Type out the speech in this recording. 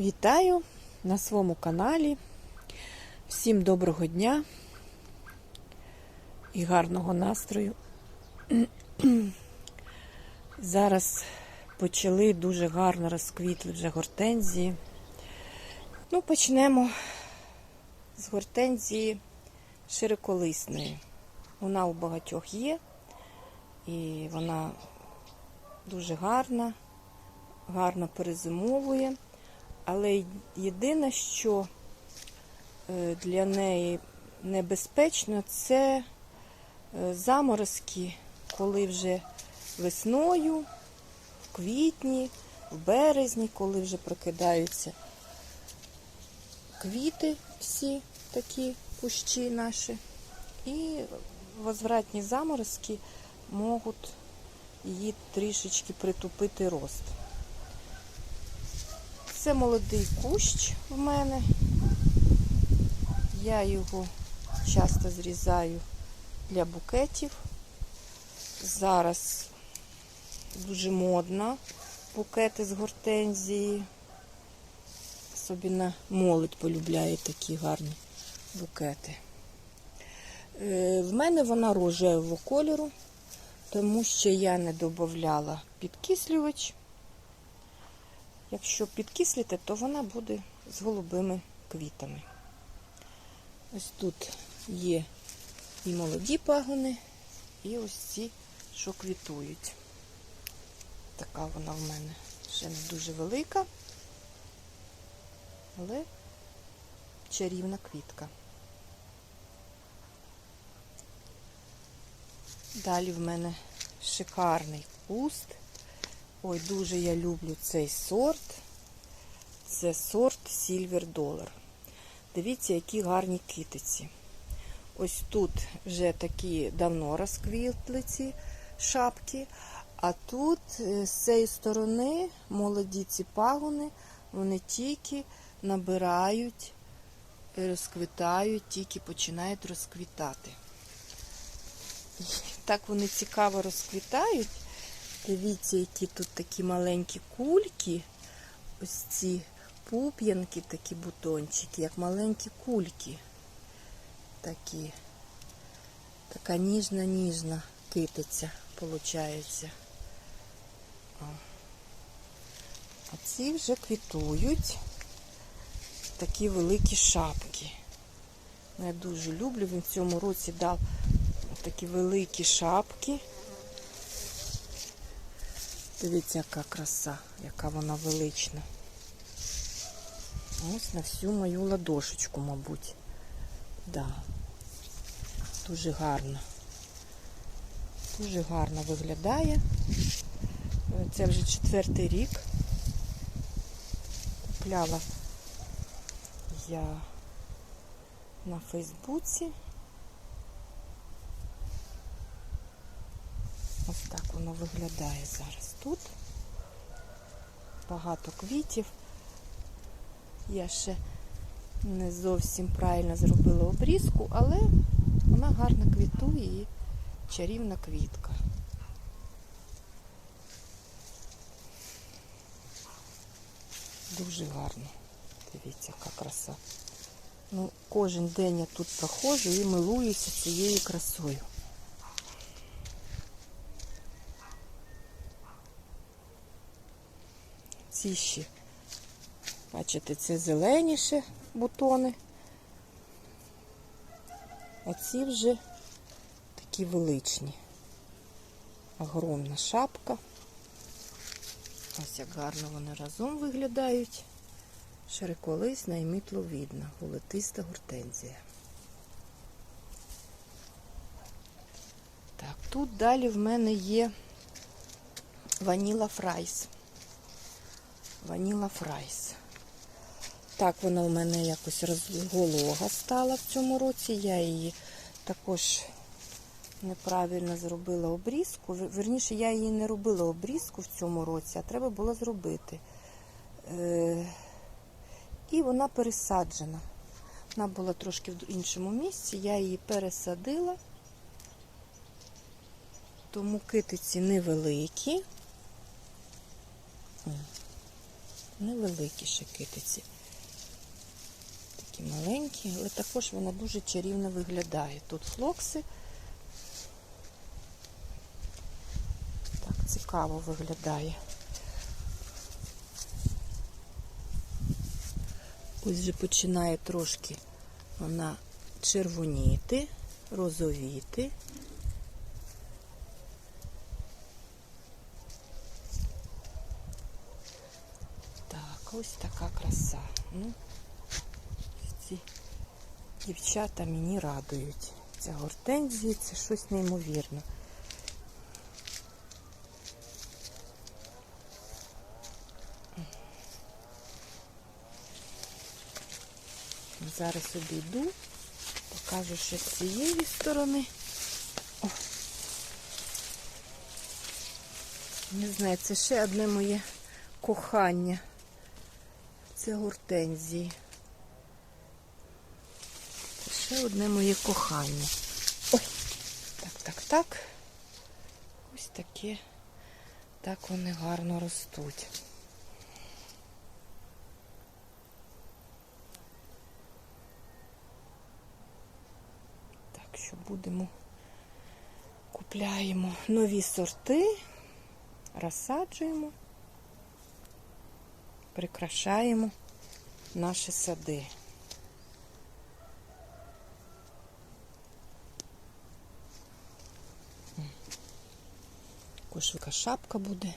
Вітаю на своєму каналі. Всім доброго дня і гарного настрою. Зараз почали дуже гарно розквітли вже гортензії. Ну, почнемо з гортензії широколисної. Вона у багатьох є, і вона дуже гарна, гарно перезимовує. Але єдине, що е, для неї небезпечно, це е, заморозки, коли вже весною, в квітні, в березні, коли вже прокидаються квіти, всі такі кущі наші. І возвратні заморозки можуть її трішечки притупити рост. Це молодий кущ в мене. Я його часто зрізаю для букетів. Зараз дуже модно букети з гортензії. Особливо молодь полюбляє такі гарні букети. Е, В мене вона рожевого кольору, тому що я не додавала підкислювач. Якщо підкислити, то вона буде з голубими квітами. Ось тут є і молоді пагони, і ось ці, що квітують. Така вона в мене ще не дуже велика, але чарівна квітка. Далі в мене шикарний куст. Ой, дуже я люблю цей сорт. Це сорт Silver Dollar. Дивіться, які гарні китиці. Ось тут вже такі давно розквітли ці шапки. А тут е, з цієї сторони молоді ці пагони, вони тільки набирають, розквітають, тільки починають розквітати. Так вони цікаво розквітають. Дивіться, які тут такі маленькі кульки. Ось ці пуп'янки, такі бутончики, як маленькі кульки. Такі. Така ніжна-ніжна китиця, виходить. А ці вже квітують такі великі шапки. Ну, Я дуже люблю, він в цьому році дав такі великі шапки. Дивіться, яка краса, яка вона велична. Ось на всю мою ладошечку, мабуть. Да. Дуже гарно. Дуже гарно виглядає. Це вже четвертий рік. Купляла я на Фейсбуці. Ось так воно виглядає зараз тут. Багато квітів. Я ще не зовсім правильно зробила обрізку, але вона гарно квітує і чарівна квітка. Дуже гарно. Дивіться, яка краса. Ну, Кожен день я тут проходжу і милуюся цією красою. Ці бачите, це зеленіше бутони. А ці вже такі величні. Огромна шапка. Ось як гарно вони разом виглядають. Широколисна і мітловідна, волотиста гортензія. Так, тут далі в мене є ваніла фрайс. Ваніла фрайс. Так, вона у мене якось розголога стала в цьому році. Я її також неправильно зробила обрізку. Верніше, я її не робила обрізку в цьому році, а треба було зробити. Е і вона пересаджена. Вона була трошки в іншому місці, я її пересадила, тому китиці невеликі. Невеликі ще китиці. Такі маленькі, але також вона дуже чарівно виглядає. Тут флокси. Так цікаво виглядає. Ось вже починає трошки вона червоніти, розовіти. Так, ось така краса. Ну, ці дівчата мені радують. Ця гортензія це щось неймовірне. Зараз обійду, покажу ще з цієї сторони. О. Не знаю, це ще одне моє кохання. Це гортензії. Це ще одне моє кохання. Ой, так, так, так. Ось таке. Так вони гарно ростуть. Так що будемо купляємо нові сорти, розсаджуємо, прикрашаємо наші сади. Кошвика шапка буде.